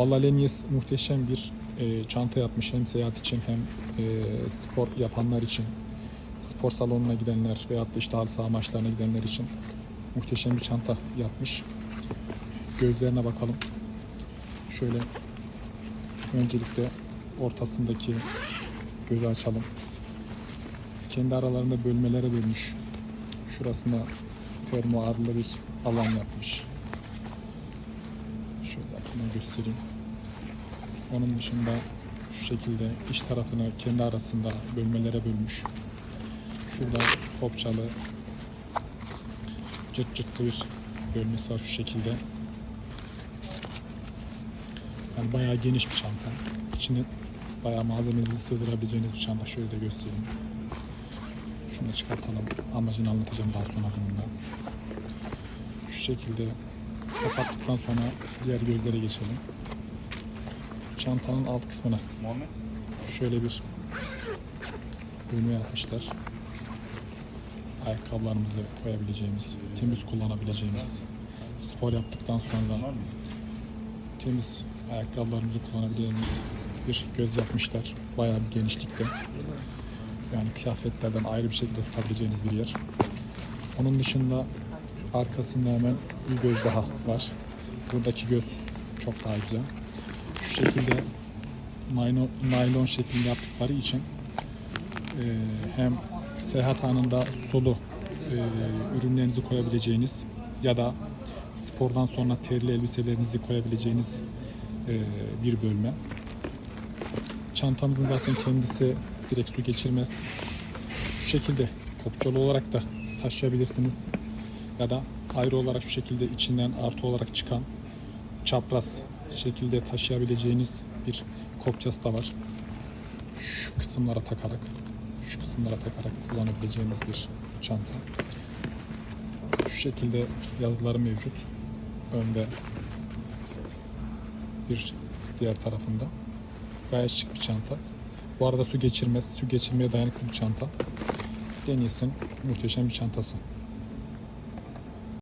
Balalenius muhteşem bir e, çanta yapmış hem seyahat için hem e, spor yapanlar için spor salonuna gidenler veyahut da işte halı saha maçlarına gidenler için muhteşem bir çanta yapmış. Gözlerine bakalım. Şöyle öncelikle ortasındaki gözü açalım. Kendi aralarında bölmelere bölmüş. Şurasında fermuarlı bir alan yapmış. Göstereyim. Onun dışında şu şekilde iç tarafını kendi arasında bölmelere bölmüş. Şurada kopçalı cırt cırtlı bir bölmesi var şu şekilde. Yani bayağı geniş bir çanta. İçine bayağı malzemenizi sığdırabileceğiniz bir çanta. Şöyle de göstereyim. Şunu da çıkartalım. Amacını anlatacağım daha sonra bunun. Şu şekilde kapattıktan sonra diğer gözlere geçelim. Çantanın alt kısmına Muhammed. şöyle bir bölme yapmışlar. Ayakkabılarımızı koyabileceğimiz, temiz kullanabileceğimiz, spor yaptıktan sonra temiz ayakkabılarımızı kullanabileceğimiz bir göz yapmışlar. Bayağı bir genişlikte. Yani kıyafetlerden ayrı bir şekilde tutabileceğiniz bir yer. Onun dışında arkasında hemen bir göz daha var. Buradaki göz çok daha güzel. Şu şekilde naylon, naylon şeklinde yaptıkları için e, hem seyahat anında sulu e, ürünlerinizi koyabileceğiniz ya da spordan sonra terli elbiselerinizi koyabileceğiniz e, bir bölme. Çantamızın zaten kendisi direkt su geçirmez. Şu şekilde kopçalı olarak da taşıyabilirsiniz. Ya da ayrı olarak şu şekilde içinden artı olarak çıkan çapraz şekilde taşıyabileceğiniz bir kopçası da var. Şu kısımlara takarak şu kısımlara takarak kullanabileceğiniz bir çanta. Şu şekilde yazıları mevcut. Önde bir diğer tarafında. Gayet şık bir çanta. Bu arada su geçirmez. Su geçirmeye dayanıklı bir çanta. Deniz'in muhteşem bir çantası.